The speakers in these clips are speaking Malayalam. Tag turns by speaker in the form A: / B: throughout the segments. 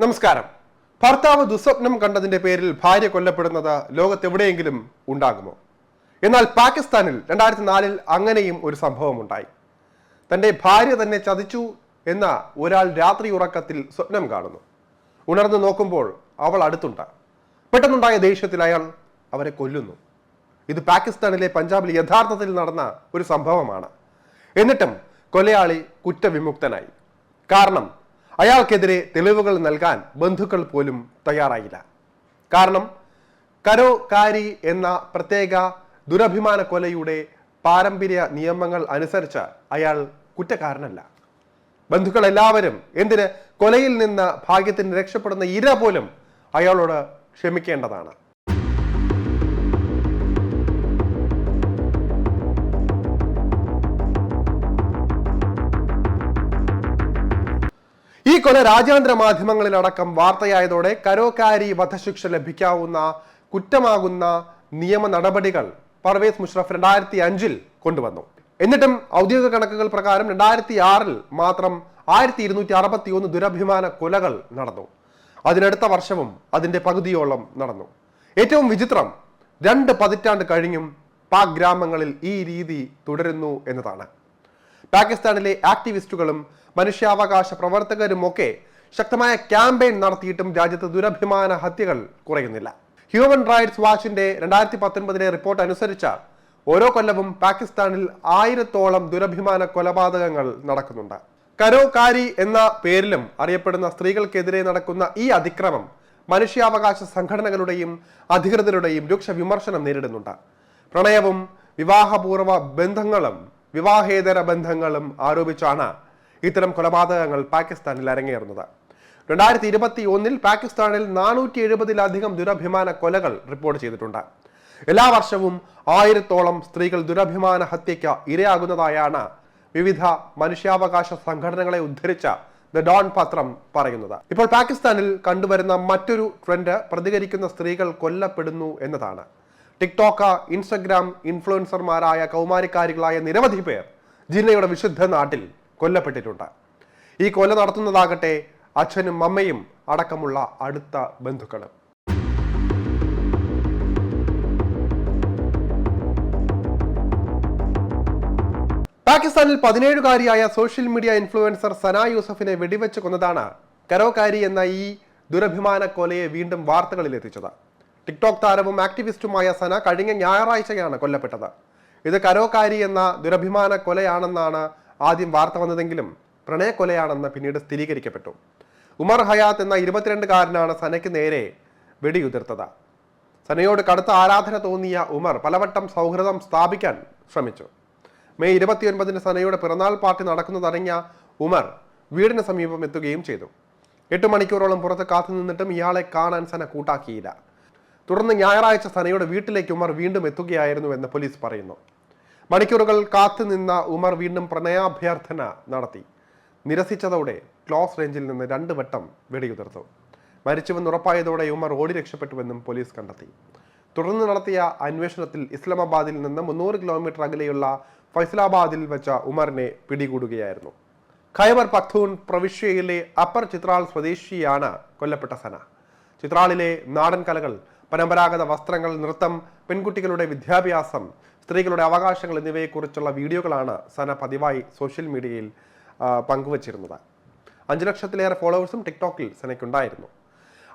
A: നമസ്കാരം. ഭർത്താവ് ദുസ്വപ്നം കണ്ടതിന്റെ പേരിൽ ഭാര്യ കൊല്ലപ്പെടുന്നത് ലോകത്തെവിടെയെങ്കിലും ഉണ്ടാകുമോ? എന്നാൽ പാകിസ്ഥാനിൽ രണ്ടായിരത്തി നാലിൽ അങ്ങനെയും ഒരു സംഭവം ഉണ്ടായി തന്റെ ഭാര്യ തന്നെ ചതിച്ചു എന്ന ഒരാൾ രാത്രി ഉറക്കത്തിൽ സ്വപ്നം കാണുന്നു. ഉണർന്നു നോക്കുമ്പോൾ അവൾ അടുത്തുണ്ട്. പെട്ടെന്നുണ്ടായ ദേഷ്യത്തിൽ അയാൾ അവരെ കൊല്ലുന്നു. ഇത് പാകിസ്ഥാനിലെ പഞ്ചാബിൽ യഥാർത്ഥത്തിൽ നടന്ന ഒരു സംഭവമാണ്. എന്നിട്ടും കൊലയാളി കുറ്റവിമുക്തനായി. കാരണം അയാൾക്കെതിരെ തെളിവുകൾ നൽകാൻ ബന്ധുക്കൾ പോലും തയ്യാറായില്ല. കാരണം കരോ കാരി എന്ന പ്രത്യേക ദുരഭിമാന കൊലയുടെ പാരമ്പര്യ നിയമങ്ങൾ അനുസരിച്ച് അയാൾ കുറ്റക്കാരനല്ല. ബന്ധുക്കൾ എല്ലാവരും എന്തിന് കൊലയിൽ നിന്ന് ഭാഗ്യത്തിന് രക്ഷപ്പെടുന്ന ഇര പോലും അയാളോട് ക്ഷമിക്കേണ്ടതാണ്. കൊല രാജ്യാന്തര മാധ്യമങ്ങളിലടക്കം വാർത്തയായതോടെ കരോക്കാരി വധശിക്ഷ ലഭിക്കാവുന്ന കുറ്റമാകുന്ന നിയമ നടപടികൾ പർവേസ് മുഷറഫ് രണ്ടായിരത്തി അഞ്ചിൽ കൊണ്ടുവന്നു. എന്നിട്ടും ഔദ്യോഗിക കണക്കുകൾ പ്രകാരം രണ്ടായിരത്തി ആറിൽ മാത്രം ആയിരത്തി ഇരുന്നൂറ്റി അറുപത്തി ഒന്ന് ദുരഭിമാന കൊലകൾ നടന്നു. അതിനടുത്ത വർഷവും അതിന്റെ പകുതിയോളം നടന്നു. ഏറ്റവും വിചിത്രം രണ്ട് പതിറ്റാണ്ട് കഴിഞ്ഞും പാക് ഗ്രാമങ്ങളിൽ ഈ രീതി തുടരുന്നു എന്നതാണ്. പാകിസ്ഥാനിലെ ആക്ടിവിസ്റ്റുകളും മനുഷ്യാവകാശ പ്രവർത്തകരുമൊക്കെ ശക്തമായ ക്യാമ്പയിൻ നടത്തിയിട്ടും രാജ്യത്ത് ദുരഭിമാന ഹത്യകൾ കുറയുന്നില്ല. ഹ്യൂമൻ റൈറ്റ്സ് വാച്ചിന്റെ രണ്ടായിരത്തി പത്തൊൻപതിലെ റിപ്പോർട്ട് അനുസരിച്ച് ഓരോ കൊല്ലവും പാകിസ്ഥാനിൽ ആയിരത്തോളം ദുരഭിമാന കൊലപാതകങ്ങൾ നടക്കുന്നുണ്ട്. കരോ കാരി എന്ന പേരിലും അറിയപ്പെടുന്ന സ്ത്രീകൾക്കെതിരെ നടക്കുന്ന ഈ അതിക്രമം മനുഷ്യാവകാശ സംഘടനകളുടെയും അധികൃതരുടെയും രൂക്ഷ വിമർശനം നേരിടുന്നുണ്ട്. പ്രണയവും വിവാഹപൂർവ ബന്ധങ്ങളും വിവാഹേതര ബന്ധങ്ങളും ആരോപിച്ചാണ് ഇത്തരം കൊലപാതകങ്ങൾ പാകിസ്ഥാനിൽ അരങ്ങേറുന്നത്. രണ്ടായിരത്തി ഇരുപത്തി ഒന്നിൽ പാകിസ്ഥാനിൽ നാനൂറ്റി എഴുപതിലധികം ദുരഭിമാന കൊലകൾ റിപ്പോർട്ട് ചെയ്തിട്ടുണ്ട്. എല്ലാ വർഷവും ആയിരത്തോളം സ്ത്രീകൾ ദുരഭിമാന ഹത്യയ്ക്ക് ഇരയാകുന്നതായാണ് വിവിധ മനുഷ്യാവകാശ സംഘടനകളെ ഉദ്ധരിച്ച ദ ഡോൺ പത്രം പറയുന്നത്. ഇപ്പോൾ പാകിസ്ഥാനിൽ കണ്ടുവരുന്ന മറ്റൊരു ട്രെൻഡ് പ്രതികരിക്കുന്ന സ്ത്രീകൾ കൊല്ലപ്പെടുന്നു എന്നതാണ്. ടിക്ടോക്ക് ഇൻസ്റ്റഗ്രാം ഇൻഫ്ലുവൻസർമാരായ കൗമാരിക്കാരികളായ നിരവധി പേർ ജില്ലയുടെ വിശുദ്ധ നാട്ടിൽ കൊല്ലപ്പെട്ടിട്ടുണ്ട്. ഈ കൊല നടത്തുന്നതാകട്ടെ അച്ഛനും അമ്മയും അടക്കമുള്ള അടുത്ത ബന്ധുക്കളും. പാകിസ്ഥാനിൽ പതിനേഴുകാരിയായ സോഷ്യൽ മീഡിയ ഇൻഫ്ലുവൻസർ സന യൂസഫിനെ വെടിവെച്ച് കൊന്നതാണ് കരോകാരി എന്ന ഈ ദുരഭിമാന കൊലയെ വീണ്ടും വാർത്തകളിൽ എത്തിച്ചത് ടിക്ടോക്ക് താരവും ആക്ടിവിസ്റ്റുമായ സന കഴിഞ്ഞ ഞായറാഴ്ചയാണ് കൊല്ലപ്പെട്ടത്. ഇത് കരോകാരി എന്ന ദുരഭിമാന കൊലയാണെന്നാണ് ആദ്യം വാർത്ത വന്നതെങ്കിലും പ്രണയ കൊലയാണെന്ന് പിന്നീട് സ്ഥിരീകരിക്കപ്പെട്ടു. ഉമർ ഹയാത്ത് എന്ന ഇരുപത്തിരണ്ടുകാരനാണ് സനയ്ക്ക് നേരെ വെടിയുതിർത്തത്. സനയോട് കടുത്ത ആരാധന തോന്നിയ ഉമർ പലവട്ടം സൗഹൃദം സ്ഥാപിക്കാൻ ശ്രമിച്ചു. മെയ് ഇരുപത്തിയൊൻപതിന് സനയുടെ പിറന്നാൾ പാർട്ടി നടക്കുന്നതറിഞ്ഞ ഉമർ വീടിന് സമീപം എത്തുകയും ചെയ്തു. എട്ട് മണിക്കൂറോളം പുറത്ത് കാത്തു നിന്നിട്ടും ഇയാളെ കാണാൻ സന കൂട്ടാക്കിയില്ല. തുടർന്ന് ഞായറാഴ്ച സനയുടെ വീട്ടിലേക്ക് ഉമർ വീണ്ടും എത്തുകയായിരുന്നു എന്ന് പോലീസ് പറയുന്നു. മണിക്കൂറുകൾ കാത്തുനിന്ന ഉമർ വീണ്ടും പ്രണയാഭ്യർത്ഥന നടത്തി. നിരസിച്ചതോടെ ക്ലോസ് റേഞ്ചിൽ നിന്ന് രണ്ട് വട്ടം വെടിയുതിർത്തു. മരിച്ചുവെന്ന് ഉറപ്പായതോടെ ഉമർ ഓടി രക്ഷപ്പെട്ടുവെന്നും പോലീസ് കണ്ടെത്തി. തുടർന്ന് നടത്തിയ അന്വേഷണത്തിൽ ഇസ്ലാമാബാദിൽ നിന്ന് മുന്നൂറ് കിലോമീറ്റർ അകലെയുള്ള ഫൈസലാബാദിൽ വെച്ച ഉമറിനെ പിടികൂടുകയായിരുന്നു. ഖൈബർ പഖ്തൂൺ പ്രവിശ്യയിലെ അപ്പർ ചിത്രാൾ സ്വദേശിയാണ് കൊല്ലപ്പെട്ട സന. ചിത്രാളിലെ നാടൻ കലകൾ പരമ്പരാഗത വസ്ത്രങ്ങൾ നൃത്തം പെൺകുട്ടികളുടെ വിദ്യാഭ്യാസം സ്ത്രീകളുടെ അവകാശങ്ങൾ എന്നിവയെക്കുറിച്ചുള്ള വീഡിയോകളാണ് സന പതിവായി സോഷ്യൽ മീഡിയയിൽ പങ്കുവച്ചിരുന്നത്. അഞ്ചു ലക്ഷത്തിലേറെ ഫോളോവേഴ്സും ടിക്ടോക്കിൽ സനയ്ക്കുണ്ടായിരുന്നു.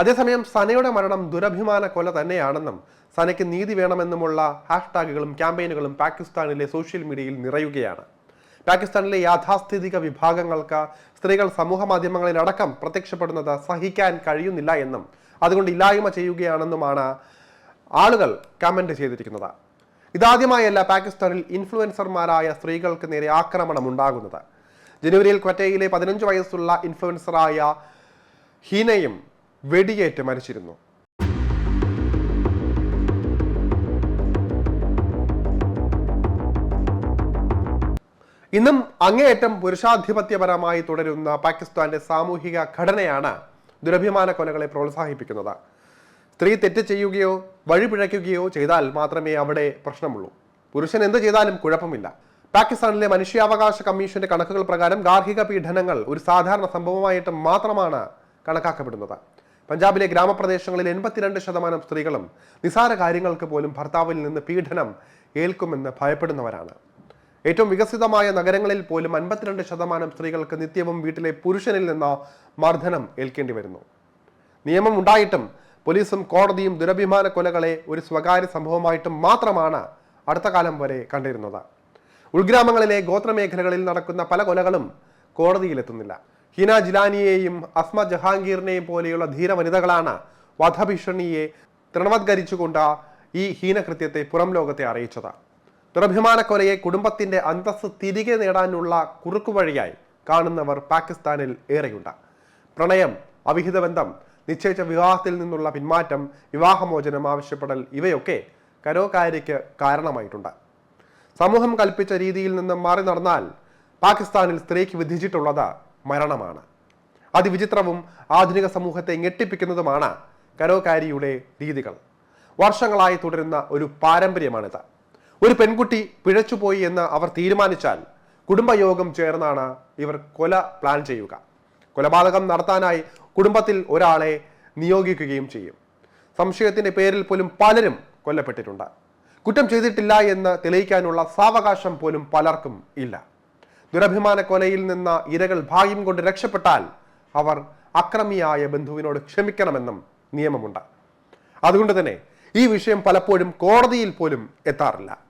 A: അതേസമയം സനയുടെ മരണം ദുരഭിമാന കൊല തന്നെയാണെന്നും സനയ്ക്ക് നീതി വേണമെന്നുമുള്ള ഹാഷ്ടാഗുകളും ക്യാമ്പയിനുകളും പാകിസ്ഥാനിലെ സോഷ്യൽ മീഡിയയിൽ നിറയുകയാണ്. പാകിസ്ഥാനിലെ യാഥാസ്ഥിതിക വിഭാഗങ്ങൾക്ക് സ്ത്രീകൾ സമൂഹ മാധ്യമങ്ങളിലടക്കം പ്രത്യക്ഷപ്പെടുന്നത് സഹിക്കാൻ കഴിയുന്നില്ല എന്നും അതുകൊണ്ട് ഇല്ലായ്മ ചെയ്യുകയാണെന്നുമാണ് ആളുകൾ കമന്റ് ചെയ്തിരിക്കുന്നത്. ഇതാദ്യമായല്ല പാകിസ്ഥാനിൽ ഇൻഫ്ലുവൻസർമാരായ സ്ത്രീകൾക്ക് നേരെ ആക്രമണം ഉണ്ടാകുന്നത് ജനുവരിയിൽ ക്വറ്റയിലെ പതിനഞ്ച് വയസ്സുള്ള ഇൻഫ്ലുവൻസറായ ഹീനയും വെടിയേറ്റ് മരിച്ചിരുന്നു. ഇന്നും അങ്ങേയറ്റം പുരുഷാധിപത്യപരമായി തുടരുന്ന പാകിസ്ഥാന്റെ സാമൂഹിക ഘടനയാണ് ദുരഭിമാന കൊലകളെ പ്രോത്സാഹിപ്പിക്കുന്നത്. സ്ത്രീ തെറ്റ് ചെയ്യുകയോ വഴിപിഴയ്ക്കുകയോ ചെയ്താൽ മാത്രമേ അവിടെ പ്രശ്നമുള്ളൂ. പുരുഷൻ എന്ത് ചെയ്താലും കുഴപ്പമില്ല. പാകിസ്ഥാനിലെ മനുഷ്യാവകാശ കമ്മീഷന്റെ കണക്കുകൾ പ്രകാരം ഗാർഹിക പീഡനങ്ങൾ ഒരു സാധാരണ സംഭവമായിട്ട് മാത്രമാണ് കണക്കാക്കപ്പെടുന്നത്. പഞ്ചാബിലെ ഗ്രാമപ്രദേശങ്ങളിൽ എൺപത്തിരണ്ട് ശതമാനം സ്ത്രീകളും നിസാര കാര്യങ്ങൾക്ക് പോലും ഭർത്താവിൽ നിന്ന് പീഡനം ഏൽക്കുമെന്ന് ഭയപ്പെടുന്നവരാണ്. ഏറ്റവും വികസിതമായ നഗരങ്ങളിൽ പോലും അൻപത്തിരണ്ട് ശതമാനം സ്ത്രീകൾക്ക് നിത്യവും വീട്ടിലെ പുരുഷനിൽ നിന്ന് മർദ്ദനം ഏൽക്കേണ്ടി വരുന്നു. നിയമം ഉണ്ടായിട്ടും പോലീസും കോടതിയും ദുരഭിമാന കൊലകളെ ഒരു സ്വകാര്യ സംഭവമായിട്ട് മാത്രമാണ് അടുത്ത കാലം വരെ കണ്ടിരുന്നത്. ഉൾഗ്രാമങ്ങളിലെ ഗോത്രമേഖലകളിൽ നടക്കുന്ന പല കൊലകളും കോടതിയിലെത്തുന്നില്ല. ഹിന ജിലാനിയെയും അസ്മ ജഹാംഗീറിനെയും പോലെയുള്ള ധീര വനിതകളാണ് വധഭീഷണിയെ തൃണവത്കരിച്ചുകൊണ്ട് ഈ ഹീനകൃത്യത്തെ പുറം ലോകത്തെ അറിയിച്ചത്. ദുരഭിമാന കൊലയെ കുടുംബത്തിന്റെ അന്തസ് തിരികെ നേടാനുള്ള കുറുക്കുവഴിയായി കാണുന്നവർ പാകിസ്ഥാനിൽ ഏറെയുണ്ട്. പ്രണയം അവിഹിത ബന്ധം നിശ്ചയിച്ച വിവാഹത്തിൽ നിന്നുള്ള പിന്മാറ്റം വിവാഹമോചനം ആവശ്യപ്പെടൽ ഇവയൊക്കെ കരോകാരിക്ക് കാരണമായിട്ടുണ്ട്. സമൂഹം കൽപ്പിച്ച രീതിയിൽ നിന്ന് മാറി നടന്നാൽ പാകിസ്ഥാനിൽ സ്ത്രീക്ക് വിധിച്ചിട്ടുള്ളത് മരണമാണ്. അതിവിചിത്രവും ആധുനിക സമൂഹത്തെ ഞെട്ടിപ്പിക്കുന്നതുമാണ് കരോകാരിയുടെ രീതികൾ. വർഷങ്ങളായി തുടരുന്ന ഒരു പാരമ്പര്യമാണിത്. ഒരു പെൺകുട്ടി പിഴച്ചുപോയി എന്ന് അവർ തീരുമാനിച്ചാൽ കുടുംബയോഗം ചേർന്നാണ് ഇവർ കൊല പ്ലാൻ ചെയ്യുക. കൊലപാതകം നടത്താനായി കുടുംബത്തിൽ ഒരാളെ നിയോഗിക്കുകയും ചെയ്യും. സംശയത്തിന്റെ പേരിൽ പോലും പലരും കൊല്ലപ്പെട്ടിട്ടുണ്ട്. കുറ്റം ചെയ്തിട്ടില്ല എന്ന് തെളിയിക്കാനുള്ള സാവകാശം പോലും പലർക്കും ഇല്ല. ദുരഭിമാന കൊലയിൽ നിന്ന് ഇരകൾ ഭാഗ്യം കൊണ്ട് രക്ഷപ്പെട്ടാൽ അവർ അക്രമിയായ ബന്ധുവിനോട് ക്ഷമിക്കണമെന്നും നിയമമുണ്ട്. അതുകൊണ്ട് തന്നെ ഈ വിഷയം പലപ്പോഴും കോടതിയിൽ പോലും എത്താറില്ല.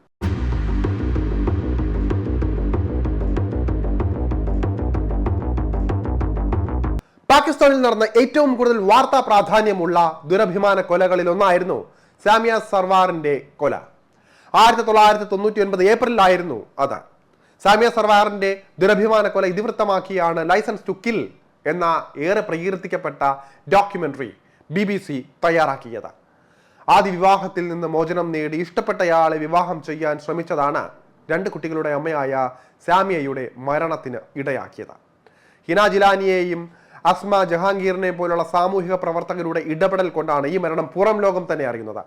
A: പാകിസ്ഥാനിൽ നടന്ന ഏറ്റവും കൂടുതൽ വാർത്താ പ്രാധാന്യമുള്ള ദുരഭിമാന കൊലകളിൽ ഒന്നായിരുന്നു സാമിയ സർവാറിന്റെ കൊല. ആയിരത്തി തൊള്ളായിരത്തി തൊണ്ണൂറ്റി ഒൻപത് ഏപ്രിലായിരുന്നു അത്. സാമിയ സർവാറിന്റെ ദുരഭിമാന കൊല ഇതിവൃത്തമാക്കിയാണ് ലൈസൻസ് ടു കിൽ എന്ന ഏറെ പ്രകീർത്തിക്കപ്പെട്ട ഡോക്യുമെന്ററി ബി ബി സി തയ്യാറാക്കിയത്. ആദ്യ വിവാഹത്തിൽ നിന്ന് മോചനം നേടി ഇഷ്ടപ്പെട്ടയാളെ വിവാഹം ചെയ്യാൻ ശ്രമിച്ചതാണ് രണ്ട് കുട്ടികളുടെ അമ്മയായ സാമിയയുടെ മരണത്തിന് ഇടയാക്കിയത്. ഹിന ജിലാനിയെയും അസ്മ ജഹാംഗീറിനെ പോലുള്ള സാമൂഹിക പ്രവർത്തകരുടെ ഇടപെടൽ കൊണ്ടാണ് ഈ മരണം പുറം ലോകം തന്നെ അറിയുന്നത്.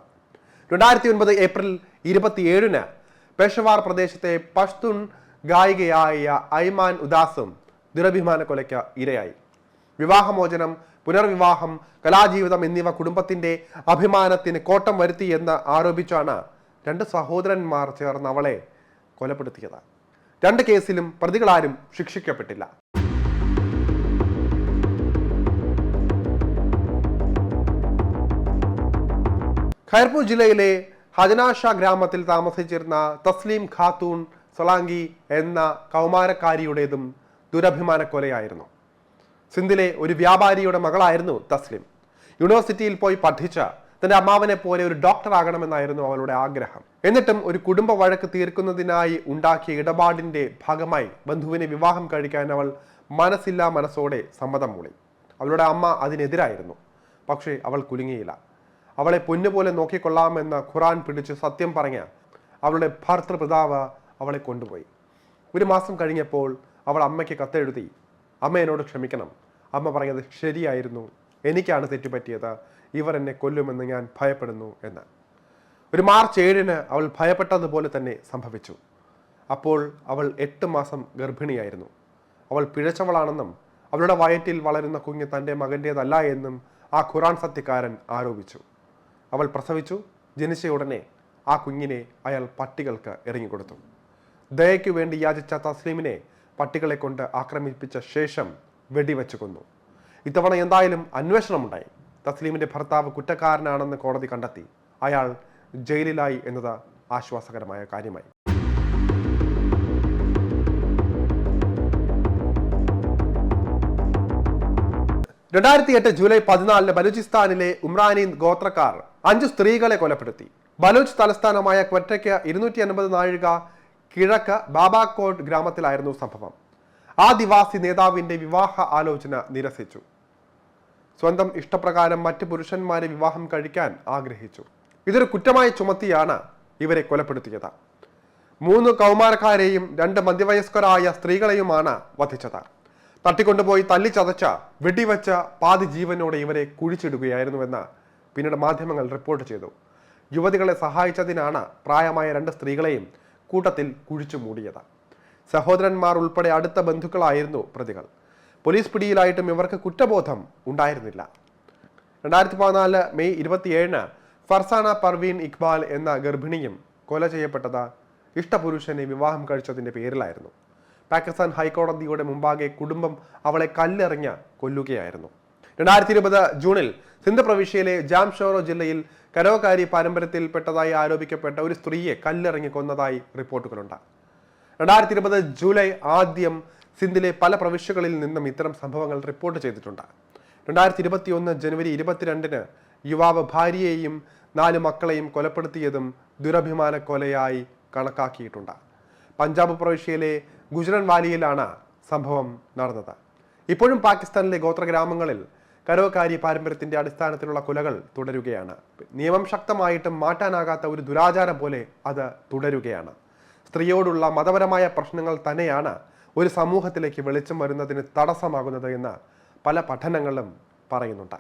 A: രണ്ടായിരത്തി ഒൻപത് ഏപ്രിൽ ഇരുപത്തിയേഴിന് പെഷവാർ പ്രദേശത്തെ പഷ്തുൺ ഗായികയായ ഐമാൻ ഉദാസും ദുരഭിമാന കൊലയ്ക്ക് ഇരയായി. വിവാഹമോചനം പുനർവിവാഹം കലാജീവിതം എന്നിവ കുടുംബത്തിന്റെ അഭിമാനത്തിന് കോട്ടം വരുത്തി എന്ന് ആരോപിച്ചാണ് രണ്ട് സഹോദരന്മാർ ചേർന്ന് അവളെ കൊലപ്പെടുത്തിയത്. രണ്ട് കേസിലും പ്രതികളാരും ശിക്ഷിക്കപ്പെട്ടില്ല. ഖൈർപൂർ ജില്ലയിലെ ഹജനാഷ ഗ്രാമത്തിൽ താമസിച്ചിരുന്ന തസ്ലീം ഖാത്തൂൺ സൊലാങ്കി എന്ന കൗമാരക്കാരിയുടേതും ദുരഭിമാന കൊലയായിരുന്നു സിന്ധിലെ ഒരു വ്യാപാരിയുടെ മകളായിരുന്നു തസ്ലിം. യൂണിവേഴ്സിറ്റിയിൽ പോയി പഠിച്ച തന്റെ അമ്മാവനെ പോലെ ഒരു ഡോക്ടർ ആകണമെന്നായിരുന്നു അവളുടെ ആഗ്രഹം. എന്നിട്ടും ഒരു കുടുംബ വഴക്ക് തീർക്കുന്നതിനായി ഉണ്ടാക്കിയ ഇടപാടിന്റെ ഭാഗമായി ബന്ധുവിനെ വിവാഹം കഴിക്കാൻ അവൾ മനസ്സില്ലാ മനസ്സോടെ സമ്മതം മൂളി. അവളുടെ അമ്മ അതിനെതിരായിരുന്നു. പക്ഷേ അവൾ കുലുങ്ങിയില്ല. അവളെ പൊന്നുപോലെ നോക്കിക്കൊള്ളാമെന്ന് ഖുറാൻ പിടിച്ച് സത്യം പറഞ്ഞ അവളുടെ ഭർത്തൃപിതാവ് അവളെ കൊണ്ടുപോയി. ഒരു മാസം കഴിഞ്ഞപ്പോൾ അവൾ അമ്മയ്ക്ക് കത്തെഴുതി അമ്മ എന്നോട് ക്ഷമിക്കണം. അമ്മ പറഞ്ഞത് ശരിയായിരുന്നു. എനിക്കാണ് തെറ്റുപറ്റിയത്. ഇവർ എന്നെ കൊല്ലുമെന്ന് ഞാൻ ഭയപ്പെടുന്നു എന്ന്. ഒരു മാർച്ച് ഏഴിന് അവൾ ഭയപ്പെട്ടതുപോലെ തന്നെ സംഭവിച്ചു. അപ്പോൾ അവൾ എട്ട് മാസം ഗർഭിണിയായിരുന്നു. അവൾ പിഴച്ചവളാണെന്നും അവളുടെ വയറ്റിൽ വളരുന്ന കുഞ്ഞ് തന്റെ മകന്റേതല്ല എന്നും ആ ഖുറാൻ സത്യക്കാരൻ ആരോപിച്ചു. അവൾ പ്രസവിച്ചു. ജനിച്ച ഉടനെ ആ കുഞ്ഞിനെ അയാൾ പട്ടികൾക്ക് എറിഞ്ഞുകൊടുത്തു ദയയ്ക്ക് വേണ്ടി യാചിച്ച തസ്ലീമിനെ പട്ടികളെ കൊണ്ട് ആക്രമിപ്പിച്ച ശേഷം വെടിവെച്ചു കൊന്നു. ഇത്തവണ എന്തായാലും അന്വേഷണമുണ്ടായി. തസ്ലീമിന്റെ ഭർത്താവ് കുറ്റക്കാരനാണെന്ന് കോടതി കണ്ടെത്തി. അയാൾ ജയിലിലായി എന്നത് ആശ്വാസകരമായ കാര്യമായി. രണ്ടായിരത്തി എട്ട് ജൂലൈ പതിനാലിന് ബലൂചിസ്ഥാനിലെ ഉമ്രാനി ഗോത്രക്കാർ അഞ്ചു സ്ത്രീകളെ കൊലപ്പെടുത്തി. ബലൂച്ച് തലസ്ഥാനമായ ക്വറ്റയ്ക്ക് ഇരുന്നൂറ്റി അൻപത് നാഴിക കിഴക്ക് ബാബാക്കോട്ട് ഗ്രാമത്തിലായിരുന്നു സംഭവം. ആദിവാസി നേതാവിന്റെ വിവാഹ ആലോചന നിരസിച്ചു. സ്വന്തം ഇഷ്ടപ്രകാരം മറ്റ് പുരുഷന്മാരെ വിവാഹം കഴിക്കാൻ ആഗ്രഹിച്ചു. ഇതൊരു കുറ്റമായി ചുമത്തിയാണ് ഇവരെ കൊലപ്പെടുത്തിയത്. മൂന്ന് കൗമാരക്കാരെയും രണ്ട് മധ്യവയസ്കരായ സ്ത്രീകളെയുമാണ് വധിച്ചത്. തട്ടിക്കൊണ്ടുപോയി തല്ലിച്ചതച്ച വെടിവെച്ച പാതി ജീവനോടെ ഇവരെ കുഴിച്ചിടുകയായിരുന്നുവെന്ന് പിന്നീട് മാധ്യമങ്ങൾ റിപ്പോർട്ട് ചെയ്തു. യുവതികളെ സഹായിച്ചതിനാണ് പ്രായമായ രണ്ട് സ്ത്രീകളെയും കൂട്ടത്തിൽ കുഴിച്ചു മൂടിയത്. സഹോദരന്മാർ ഉൾപ്പെടെ അടുത്ത ബന്ധുക്കളായിരുന്നു പ്രതികൾ. പോലീസ് പിടിയിലായിട്ടും ഇവർക്ക് കുറ്റബോധം ഉണ്ടായിരുന്നില്ല. രണ്ടായിരത്തി പതിനാല് മെയ് ഇരുപത്തിയേഴിന് ഫർസാന പർവീൻ ഇക്ബാൽ എന്ന ഗർഭിണിയും കൊല ചെയ്യപ്പെട്ടത് ഇഷ്ടപുരുഷനെ വിവാഹം കഴിച്ചതിന്റെ പേരിലായിരുന്നു. പാകിസ്ഥാൻ ഹൈക്കോടതിയുടെ മുമ്പാകെ കുടുംബം അവളെ കല്ലെറിഞ്ഞ് കൊല്ലുകയായിരുന്നു. രണ്ടായിരത്തി ഇരുപത് ജൂണിൽ സിന്ധ് പ്രവിശ്യയിലെ ജാംഷോറോ ജില്ലയിൽ കരോകാരി പാരമ്പര്യത്തിൽപ്പെട്ടതായി ആരോപിക്കപ്പെട്ട ഒരു സ്ത്രീയെ കല്ലെറിഞ്ഞ് കൊന്നതായി റിപ്പോർട്ടുകളുണ്ട്. രണ്ടായിരത്തി ഇരുപത് ജൂലൈ ആദ്യം സിന്ധിലെ പല പ്രവിശ്യകളിൽ നിന്നും ഇത്തരം സംഭവങ്ങൾ റിപ്പോർട്ട് ചെയ്തിട്ടുണ്ട്. രണ്ടായിരത്തി ഇരുപത്തി ഒന്ന് ജനുവരി ഇരുപത്തിരണ്ടിന് യുവാവ് ഭാര്യയെയും നാല് മക്കളെയും കൊലപ്പെടുത്തിയതും ദുരഭിമാന കൊലയായി കണക്കാക്കിയിട്ടുണ്ട്. പഞ്ചാബ് പ്രവിശ്യയിലെ ഗുജറൻ വാലിയിലാണ് സംഭവം നടന്നത്. ഇപ്പോഴും പാകിസ്ഥാനിലെ ഗോത്രഗ്രാമങ്ങളിൽ കരോകാരി പാരമ്പര്യത്തിന്റെ അടിസ്ഥാനത്തിലുള്ള കൊലകൾ തുടരുകയാണ്. നിയമം ശക്തമായിട്ടും മാറ്റാനാകാത്ത ഒരു ദുരാചാരം പോലെ അത് തുടരുകയാണ്. സ്ത്രീയോടുള്ള മതപരമായ പ്രശ്നങ്ങൾ തന്നെയാണ് ഒരു സമൂഹത്തിലേക്ക് വെളിച്ചം വരുന്നതിന് തടസ്സമാകുന്നത് എന്ന് പല പഠനങ്ങളും പറയുന്നുണ്ട്.